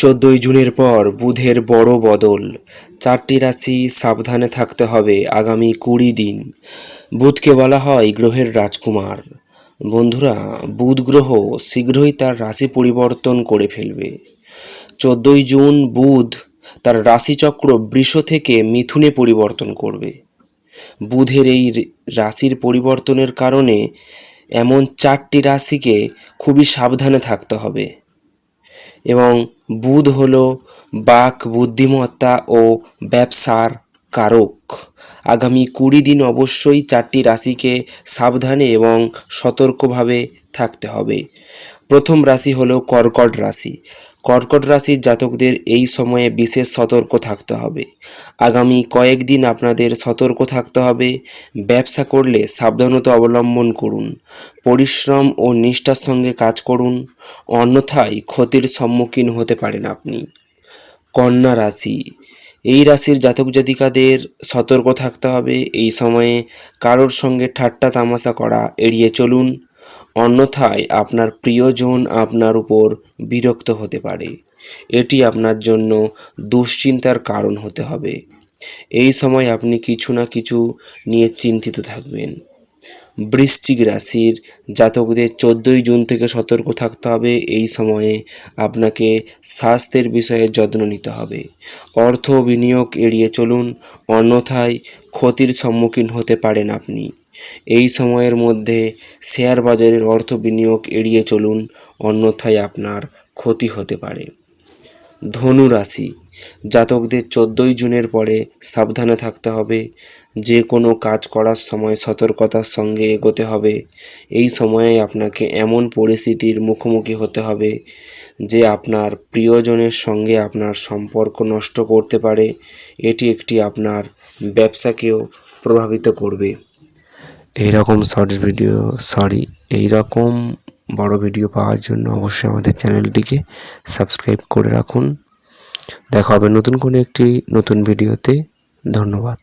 চোদ্দই জুনের পর বুধের বড় বদল। চারটি রাশি সাবধানে থাকতে হবে আগামী কুড়ি দিন। বুধকে বলা হয় গ্রহের রাজকুমার। বন্ধুরা, বুধ গ্রহ শীঘ্রই তার রাশি পরিবর্তন করে ফেলবে। চোদ্দই জুন বুধ তার রাশিচক্র বৃষ থেকে মিথুনে পরিবর্তন করবে। বুধের এই রাশির পরিবর্তনের কারণে এমন চারটি রাশিকে খুবই সাবধানে থাকতে হবে। এবং বুধ হল বাক, বুদ্ধিমত্তা ও ব্যবসার কারক। আগামী কুড়ি দিন অবশ্যই চারটি রাশিকে সাবধানে এবং সতর্কভাবে থাকতে হবে। প্রথম রাশি হলো কর্কট রাশি। কর্কট রাশির জাতকদের এই সময়ে বিশেষ সতর্ক থাকতে হবে। আগামী কয়েকদিন আপনাদের সতর্ক থাকতে হবে। ব্যবসা করলে সাবধানতা অবলম্বন করুন। পরিশ্রম ও নিষ্ঠার সঙ্গে কাজ করুন। অন্যথায় ক্ষতির সম্মুখীন হতে পারেন আপনি। কন্যা রাশি। এই রাশির জাতক জাতিকাদের সতর্ক থাকতে হবে। এই সময়ে কারোর সঙ্গে ঠাট্টা তামাশা করা এড়িয়ে চলুন। অন্যথায় আপনার প্রিয়জন আপনার উপর বিরক্ত হতে পারে। এটি আপনার জন্য দুশ্চিন্তার কারণ হতে হবে। এই সময় আপনি কিছু না কিছু নিয়ে চিন্তিত থাকবেন। বৃশ্চিক রাশির জাতকদের চোদ্দোই জুন থেকে সতর্ক থাকতে হবে। এই সময়ে আপনাকে স্বাস্থ্যের বিষয়ে যত্ন নিতে হবে। অর্থ বিনিয়োগ এড়িয়ে চলুন, অন্যথায় ক্ষতির সম্মুখীন হতে পারেন আপনি। এই সময়ের মধ্যে শেয়ার বাজারের অর্থ বিনিয়োগ এড়িয়ে চলুন, অন্যথায় আপনার ক্ষতি হতে পারে। ধনু রাশি জাতকদের চোদ্দোই জুনের পরে সাবধানে থাকতে হবে। যে কোনো কাজ করার সময় সতর্কতার সঙ্গে এগোতে হবে। এই সময়ে আপনাকে এমন পরিস্থিতির মুখোমুখি হতে হবে যে আপনার প্রিয়জনের সঙ্গে আপনার সম্পর্ক নষ্ট করতে পারে। এটি একটি আপনার ব্যবসাকেও প্রভাবিত করবে। এইরকম শর্টস ভিডিও সরি এইরকম বড় ভিডিও পাওয়ার জন্য অবশ্যই আমাদের চ্যানেলটিকে সাবস্ক্রাইব করে রাখুন। দেখা হবে নতুন কোনো একটি নতুন ভিডিওতে। ধন্যবাদ।